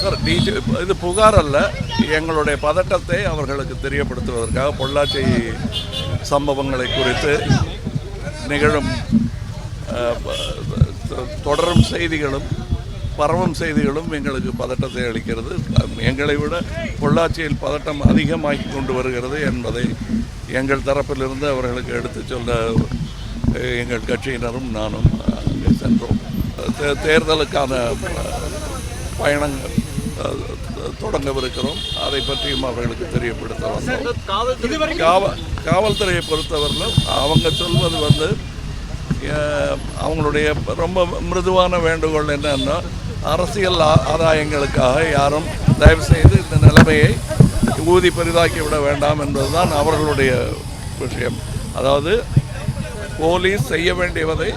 Sir டிஜி இது புகார் அல்ல. எங்களுடைய பதட்டத்தை அவர்களுக்கு தெரியப்படுத்துவதற்காக பொள்ளாச்சி சம்பவங்களை குறித்து நிகழும் தொடரும் செய்திகளும் பரவும் செய்திகளும் எங்களுக்கு பதட்டத்தை அளிக்கிறது. எங்களை விட பொள்ளாச்சியில் பதட்டம் அதிகமாகி கொண்டு வருகிறது என்பதை எங்கள் தரப்பிலிருந்து அவர்களுக்கு எடுத்துச் சொல்ல எங்கள் கட்சியினரும் நானும் அங்கே சென்றோம். தேர்தலுக்கான பயணங்கள் தொடங்கவிருக்கிறோம். அதை பற்றியும் அவர்களுக்கு தெரியப்படுத்த வந்தோம் காவல் காவல்துறையை பொறுத்தவரையிலும் அவங்க சொல்வது வந்து அவங்களுடைய ரொம்ப மிருதுவான வேண்டுகோள் என்னன்னா அரசியல் ஆ- ஆதாயங்களுக்காக யாரும் தயவு செய்து இந்த நிலைமையை ஊதி பெரிதாக்கி விட வேண்டாம் என்பதுதான் அவர்களுடைய விஷயம். அதாவது போலீஸ் செய்ய வேண்டியதை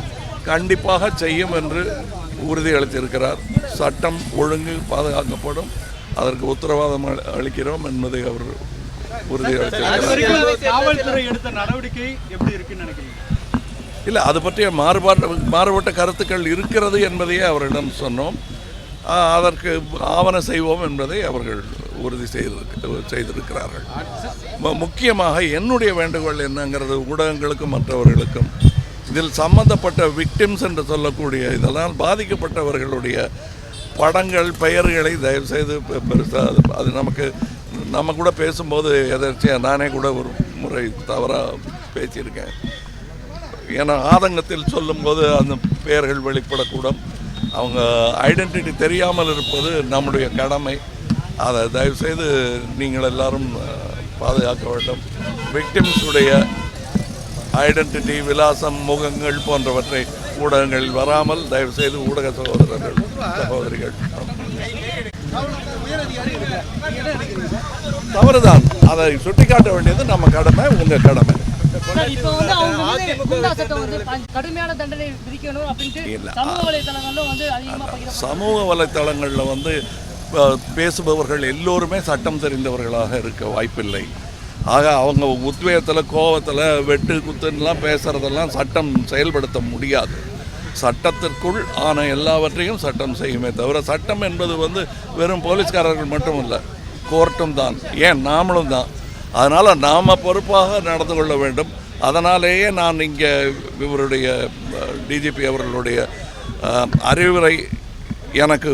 கண்டிப்பாக செய்யும் என்று உறுதியளித்திருக்கிறார் சட்டம் ஒழுங்கு பாதுகாக்கப்படும். அதற்கு உத்தரவாதம் அளி- அளிக்கிறோம் என்பதை அவர் உறுதியளித்திருக்கிறார் இல்லை அது பற்றிய மாறுபாட்டு மாறுபட்ட கருத்துக்கள் இருக்கிறது என்பதையே அவரிடம் சொன்னோம். அதற்கு ஆவண செய்வோம் என்பதை அவர்கள் உறுதி செய்திருக்க செய்திருக்கிறார்கள். முக்கியமாக என்னுடைய வேண்டுகோள் என்னங்கிறது ஊடகங்களுக்கும் மற்றவர்களுக்கும். இதில் சம்பந்தப்பட்ட விக்டிம்ஸ் என்று சொல்லக்கூடிய இதெல்லாம் பாதிக்கப்பட்டவர்களுடைய படங்கள் பெயர்களை தயவுசெய்து பெருசாக அது- அது நமக்கு நம்ம கூட பேசும்போது எதர்ச்சியாக நானே கூட ஒரு முறை தவறாக பேசியிருக்கேன். ஏன்னா ஆதங்கத்தில் சொல்லும்போது அந்த பெயர்கள் வெளிப்படக்கூடும். அவங்க ஐடென்டிட்டி தெரியாமல் இருப்பது நம்முடைய கடமை. அதை தயவுசெய்து நீங்கள் எல்லாரும் பாதுகாக்க வேண்டும். விக்டிம்ஸுடைய ஐடென்டிட்டி விலாசம் முகங்கள் போன்றவற்றை ஊடகங்களில் வராமல் தயவுசெய்து ஊடக சகோதரர்கள் சகோதரிகள். தவறுதான். அதை சுட்டிக்காட்ட வேண்டியது நம்ம கடமை உங்கள் கடமை. சமூக வலைத்தளங்களில் வந்து பேசுபவர்கள் எல்லோருமே சட்டம் தெரிந்தவர்களாக இருக்க வாய்ப்பில்லை. ஆக அவங்க உத்வேகத்தில் கோபத்தில் வெட்டு குத்துன்னெலாம் பேசுகிறதெல்லாம் சட்டம் செயல்படுத்த முடியாது. சட்டத்திற்குள் ஆன எல்லாவற்றையும் சட்டம் செய்யுமே தவிர சட்டம் என்பது வந்து வெறும் போலீஸ்காரர்கள் மட்டும் இல்லை கோர்ட்டும் தான். ஏன்? நாமளும் தான். அதனால் நாம் பொறுப்பாக நடந்து கொள்ள வேண்டும். அதனாலேயே நான் இங்கே இவருடைய டிஜிபி அவர்களுடைய அறிவுரை எனக்கு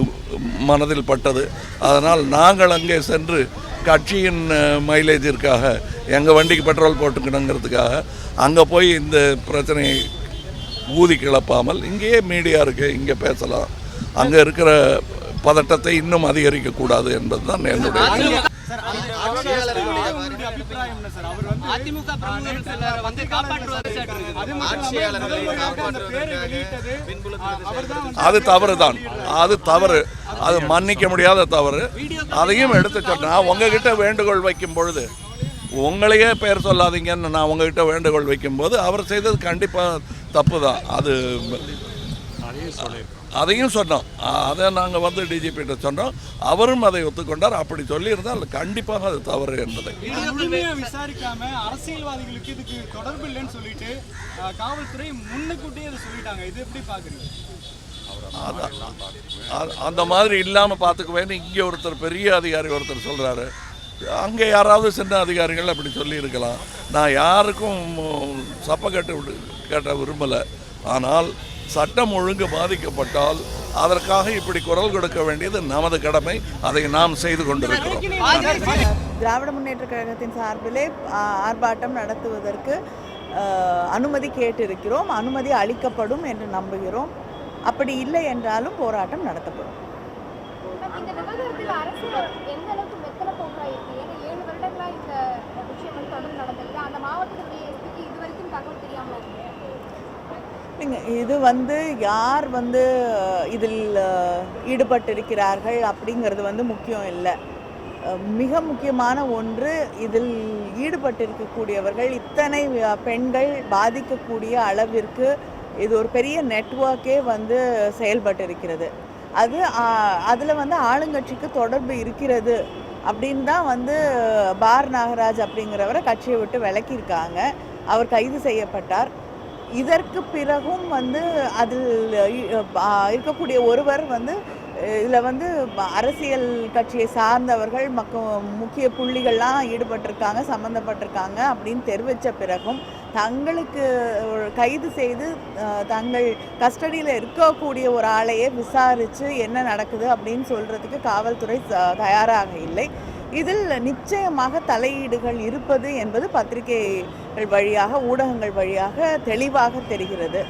மனதில் பட்டது. அதனால் நாங்கள் அங்கே சென்று கட்சியின் மைலேஜிற்காக எங்கள் வண்டிக்கு பெட்ரோல் போட்டுக்கணுங்கிறதுக்காக அங்கே போய் இந்த பிரச்சனையை ஊதி கிளப்பாமல் இங்கேயே மீடியா இருக்குது இங்கே பேசலாம். அங்கே இருக்கிற பதட்டத்தை இன்னும் அதிகரிக்கக்கூடாது என்பது தான் என்னுடைய அதிமுக வந்து அது தவறு தான். அது தவறு. அது மன்னிக்க முடியாத தவறு. அதையும் எடுத்து சொன்னால் உங்ககிட்ட வேண்டுகோள் வைக்கும் பொழுது உங்களையே பெயர் சொல்லாதீங்கன்னு நான் உங்ககிட்ட வேண்டுகோள் வைக்கும்போது அவர் செய்தது கண்டிப்பாக தப்பு தான் அது அதையும் சொன்னோம். அதை நாங்கள் வந்து டிஜிபிகிட்ட சொன்னோம். அவரும் அதை ஒத்துக்கொண்டார். அப்படி சொல்லியிருந்தால் கண்டிப்பாக அது தவறு என்பதை. விசாரிக்காம அரசியல்வாதிகளுக்கு இதுக்கு தொடர்பு இல்லைன்னு சொல்லிட்டு காவல்துறை முன்னுக்கூட்டியே அதை சொல்லிட்டாங்க. இது எப்படி. அ- அந்த மாதிரி இல்லாமல் பார்த்துக்குவேன்னு இங்கே ஒருத்தர் பெரிய அதிகாரி ஒருத்தர் சொல்கிறாரு அங்கே யாராவது சின்ன அதிகாரிகள் அப்படி சொல்லியிருக்கலாம். நான் யாருக்கும் சப்ப கட்டு விடு கேட்ட விரும்பலை. ஆனால் சட்டம் ஒழுங்கு பாதிக்கப்பட்டால் அதற்காக இப்படி குரல் கொடுக்க வேண்டியது நமது கடமை. அதை நாம் செய்து கொண்டிருக்கிறோம். திராவிட முன்னேற்ற கழகத்தின் சார்பிலே ஆர்ப்பாட்டம் நடத்துவதற்கு அனுமதி கேட்டிருக்கிறோம். அனுமதி அளிக்கப்படும் என்று நம்புகிறோம். அப்படி இல்லை என்றாலும் போராட்டம் நடத்தப்படும் மேம், இந்த விவகாரத்தில் அரசு எந்த அளவுக்கு மெத்தன போக்கா இருக்கு ஏன்னா ஏழு வருடங்களா இந்த விஷயம் வந்து தொடர்ந்து நடந்திருக்கு அந்த மாவட்டத்துடைய எஸ்பிக்கு இது வரைக்கும் தகவல் தெரியாம இருக்கு பாருங்க இது வந்து யார் வந்து இதில் ஈடுபட்டிருக்கிறார்கள் அப்படிங்கிறது வந்து முக்கியம் இல்லை. மிக முக்கியமான ஒன்று இதில் ஈடுபட்டிருக்கக்கூடியவர்கள் இத்தனை பெண்கள் பாதிக்கக்கூடிய அளவிற்கு இது ஒரு பெரிய நெட்வொர்க்கே வந்து செயல்பட்டிருக்கிறது. அது அதில் வந்து ஆளுங்கட்சிக்கு தொடர்பு இருக்கிறது அப்படின்னு தான் வந்து பார் நாகராஜ் அப்படிங்கிறவரை கட்சியை விட்டு விலக்கியிருக்காங்க. அவர் கைது செய்யப்பட்டார். இதற்கு பிறகும் வந்து அதில் இருக்கக்கூடிய ஒருவர் வந்து இதில் வந்து அரசியல் கட்சியை சார்ந்தவர்கள் மக்க முக்கிய புள்ளிகள்லாம் ஈடுபட்டிருக்காங்க சம்மந்தப்பட்டிருக்காங்க அப்படின்னு தெரிவித்த பிறகும் தங்களுக்கு கைது செய்து தங்கள் கஸ்டடியில் இருக்கக்கூடிய ஒரு ஆளையே விசாரித்து என்ன நடக்குது அப்படின்னு சொல்கிறதுக்கு காவல்துறை ச- தயாராக இல்லை. இதில் நிச்சயமாக தலையீடுகள் இருப்பது என்பது பத்திரிகை வழியாக ஊடகங்கள் வழியாக தெளிவாக தெரிகிறது.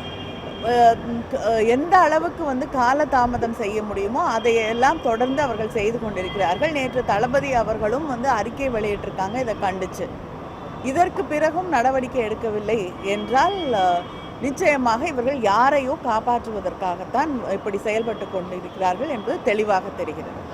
எந்த அளவுக்கு வந்து காலதாமதம் செய்ய முடியுமோ அதையெல்லாம் தொடர்ந்து அவர்கள் செய்து கொண்டிருக்கிறார்கள். நேற்று தளபதி அவர்களும் வந்து அறிக்கை வெளியிட்டிருக்காங்க இதை கண்டிச்சு. இதற்கு பிறகும் நடவடிக்கை எடுக்கவில்லை என்றால் நிச்சயமாக இவர்கள் யாரையோ காப்பாற்றுவதற்காகத்தான் இப்படி செயல்பட்டு கொண்டிருக்கிறார்கள் என்பது தெளிவாக தெரிகிறது.